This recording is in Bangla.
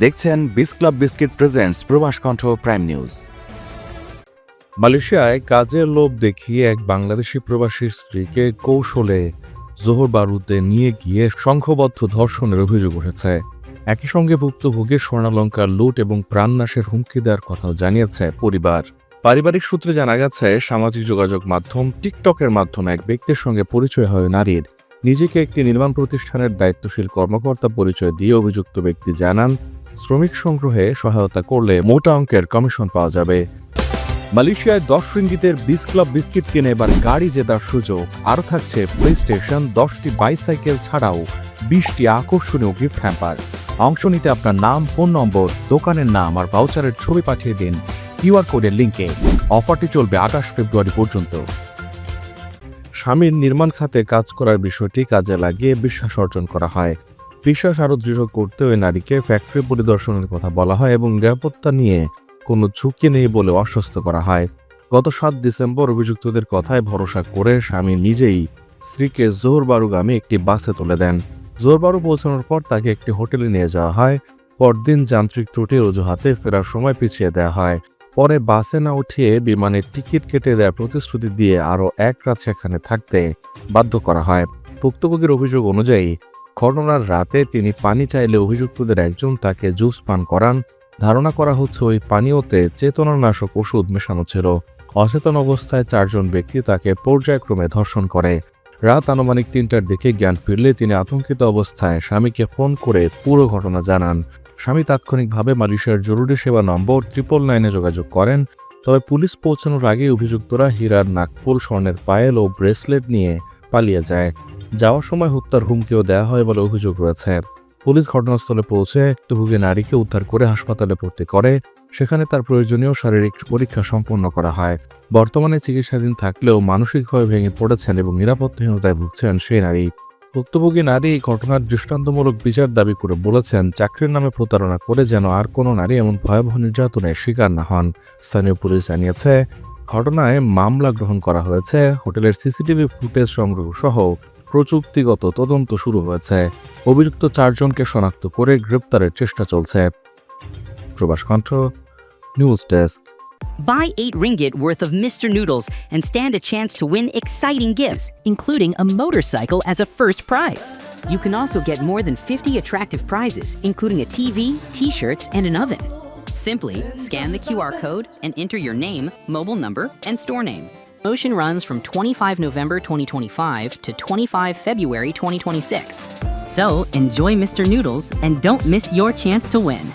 দেখছেন বিস ক্লাব বিস্কিট প্রেজেন্টস প্রবাস কণ্ঠ প্রাইম নিউজ মালয়েশিয়ায় কাজের লোভ দেখিয়ে এক বাংলাদেশি প্রবাসীর স্ত্রীকে কৌশলে জোহর বারুদে নিয়ে গিয়ে সংঘবদ্ধ ধর্ষণের অভিযোগ উঠেছে। একই সঙ্গে ভুক্তভোগীর স্বর্ণালঙ্কার লুট এবং প্রাণনাশের হুমকি দেওয়ার কথাও জানিয়েছে পরিবার। পারিবারিক সূত্রে জানা গেছে, সামাজিক যোগাযোগ মাধ্যম টিকটকের মাধ্যমে এক ব্যক্তির সঙ্গে পরিচয় হয় নারীর। নিজেকে একটি নির্মাণ প্রতিষ্ঠানের দায়িত্বশীল কর্মকর্তা পরিচয় দিয়ে অভিযুক্ত ব্যক্তি জানান শ্রমিক সংগ্রহে সহায়তা করলে মোটা অঙ্কের কমিশন পাওয়া যাবে। মালয়েশিয়ায় দশ রিঙ্গিতের বিস ক্লাব বিস্কিট কিনে এবার গাড়ি জেতার সুযোগ। আরও থাকছে প্লে স্টেশন দশটি বাইসাইকেল ছাড়াও বিশটি আকর্ষণীয় গিফট হ্যাম্পার অংশ নিতে আপনার নাম ফোন নম্বর দোকানের নাম আর ভাউচারের ছবি পাঠিয়ে দিন কিউআর কোডের লিঙ্কে অফারটি চলবে আঠাশ ফেব্রুয়ারি পর্যন্ত। স্বামীর নির্মাণ খাতে কাজ করার বিষয়টি কাজে লাগিয়ে বিশ্বাস অর্জন করা হয়। বিশ্বাস আরও দৃঢ় করতে ওই নারীকে ফ্যাক্টরি পরিদর্শনের কথা বলা হয় এবং নিরাপত্তা নিয়ে কোনো ঝুঁকি নেই বলে আশ্বস্ত করা হয়। গত সাত ডিসেম্বর অভিযুক্তদের কথায় ভরসা করে স্বামী নিজেই স্ত্রীকে জোহরবারুগামী একটি বাসে তুলে দেন। জোরবারু পৌঁছানোর পর তাকে একটি হোটেলে নিয়ে যাওয়া হয়। পরদিন যান্ত্রিক ত্রুটির অজুহাতে ফেরার সময় পিছিয়ে দেওয়া হয়। পরে বাসে না উঠিয়ে বিমানের টিকিট কেটে দেওয়ার প্রতিশ্রুতি দিয়ে আরও এক রাত সেখানে থাকতে বাধ্য করা হয়। ভুক্তভোগীর অভিযোগ অনুযায়ী ঘটনার রাতে তিনি পানি চাইলে অভিযুক্তদের একজন তাকে জুস পান করান। ধারণা করা হচ্ছে ওই পানীয়তে চেতনানাশক ওষুধ মেশানো ছিল। অচেতন অবস্থায় চারজন ব্যক্তি তাকে পর্যায়ক্রমে ধর্ষণ করে। রাত আনুমানিক তিনটার দিকে জ্ঞান ফিরলে তিনি আতঙ্কিত অবস্থায় স্বামীকে ফোন করে পুরো ঘটনা জানান। স্বামী তাৎক্ষণিকভাবে মালয়েশিয়ার জরুরি সেবা নম্বর ট্রিপল নাইনে যোগাযোগ করেন। তবে পুলিশ পৌঁছানোর আগে অভিযুক্তরা হীরার নাকফুল স্বর্ণের পায়েল ও ব্রেসলেট নিয়ে পালিয়ে যায়। যাওয়ার সময় হত্যার হুমকিও দেওয়া হয় বলে অভিযোগ রয়েছে। পুলিশ ঘটনাস্থলে পৌঁছে ভুগে নারীকে উদ্ধার করে হাসপাতালে ভর্তি করে। সেখানে তার প্রয়োজনীয় শারীরিক পরীক্ষা সম্পন্ন করা হয়। বর্তমানে চিকিৎসাধীন থাকলেও মানসিকভাবে ভেঙে পড়েছেন এবং নিরাপত্তাহীনতায় ভুগছেন সেই নারী। ভুক্তভোগী নারী এই ঘটনার দৃষ্টান্তমূলক বিচার দাবি করে বলেছেন, চাকরির নামে প্রতারণা করে যেন আর কোনো নারী এমন ভয়াবহ নির্যাতনের শিকার না হন। স্থানীয় পুলিশ জানিয়েছে, ঘটনায় মামলা গ্রহণ করা হয়েছে। হোটেলের সিসিটিভি ফুটেজ সংগ্রহ সহ প্রযুক্তিগত তদন্ত শুরু হয়েছে অভিযুক্ত চারজনকে শনাক্ত করে গ্রেপ্তারের চেষ্টা চলছে Probash Kontho news desk Buy 8 ringgit worth of Mr. Noodles and stand a chance to win exciting gifts, including a motorcycle as a first prize. You can also get more than 50 attractive prizes, including a TV, t shirts, and an oven. Simply scan the QR code and enter your name, mobile number, and store name. Motion runs from 25 November 2025 to 25 February 2026. So enjoy Mr. Noodles and don't miss your chance to win.